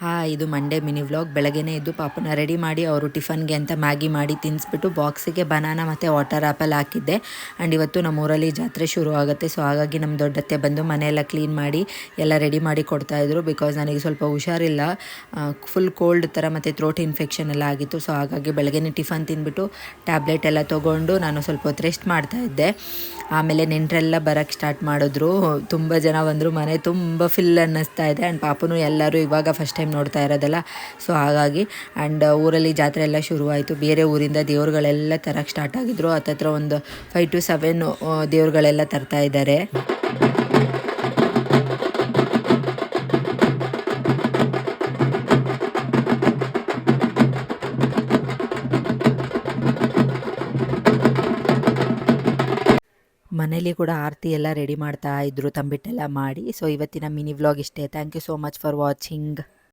ಹಾ, ಇದು Monday mini vlog ಬೆಳಗ್ಗೆನೇ ಇದ್ದು ಪಾಪನ ರೆಡಿ ಮಾಡಿ ಅವರು ಟಿಫನ್ಗೆ ಅಂತ ಮ್ಯಾಗಿ ಮಾಡಿ ತಿನ್ನಿಸ್ಬಿಟ್ಟು ಬಾಕ್ಸಿಗೆ ಬನಾನ ಮತ್ತು ವಾಟರ್ ಆ್ಯಪಲ್ ಹಾಕಿದ್ದೆ. ಆ್ಯಂಡ್ ಇವತ್ತು ನಮ್ಮ ಊರಲ್ಲಿ ಜಾತ್ರೆ ಶುರು ಆಗುತ್ತೆ. ಸೊ ಹಾಗಾಗಿ ನಮ್ಮ ದೊಡ್ಡತ್ತೆ ಬಂದು ಮನೆಯೆಲ್ಲ ಕ್ಲೀನ್ ಮಾಡಿ ಎಲ್ಲ ರೆಡಿ ಮಾಡಿ ಕೊಡ್ತಾಯಿದ್ರು ಬಿಕಾಸ್ ನನಗೆ ಸ್ವಲ್ಪ ಹುಷಾರಿಲ್ಲ. ಫುಲ್ ಕೋಲ್ಡ್ ಥರ ಮತ್ತು ಥ್ರೋಟ್ ಇನ್ಫೆಕ್ಷನ್ ಎಲ್ಲ ಆಗಿತ್ತು. ಸೊ ಹಾಗಾಗಿ ಬೆಳಗ್ಗೆನೇ ಟಿಫನ್ ತಿಂದ್ಬಿಟ್ಟು ಟ್ಯಾಬ್ಲೆಟ್ ಎಲ್ಲ ತೊಗೊಂಡು ನಾನು ಸ್ವಲ್ಪ ಹೊತ್ತು ರೆಸ್ಟ್ ಮಾಡ್ತಾ ಇದ್ದೆ. ಆಮೇಲೆ ನೆಂಟರೆಲ್ಲ ಬರೋಕ್ಕೆ ಸ್ಟಾರ್ಟ್ ಮಾಡಿದ್ರು. ತುಂಬ ಜನ ಬಂದರು. ಮನೆ ತುಂಬ ಫಿಲ್ ಅನ್ನಿಸ್ತಾ ಇದೆ. ಆ್ಯಂಡ್ ಪಾಪನು ಎಲ್ಲರೂ ಇವಾಗ ಫಸ್ಟ್ ಟೈಮ್ ನೋಡ್ತಾ ಇರೋದಲ್ಲ. ಸೊ ಹಾಗಾಗಿ ಆ್ಯಂಡ್ ಊರಲ್ಲಿ ಜಾತ್ರೆ ಎಲ್ಲ ಶುರುವಾಯಿತು. ಬೇರೆ ಊರಿಂದ ದೇವ್ರುಗಳೆಲ್ಲ ತರಕ್ಕೆ ಸ್ಟಾರ್ಟ್ ಆಗಿದ್ರು. ಹತ್ತತ್ರ ಒಂದು ಫೈವ್ ಟು ಸೆವೆನ್ ದೇವ್ರುಗಳೆಲ್ಲ ತರ್ತಾ ಇದ್ದಾರೆ. ಮನೇಲಿ ಕೂಡ ಆರತಿ ಎಲ್ಲ ರೆಡಿ ಮಾಡ್ತಾ ಇದ್ರು, ತಂಬಿಟ್ಟೆಲ್ಲ ಮಾಡಿ. ಸೊ ಇವತ್ತಿನ ಮಿನಿ ವ್ಲಾಗ್ ಇಷ್ಟೇ. Thank you so much for watching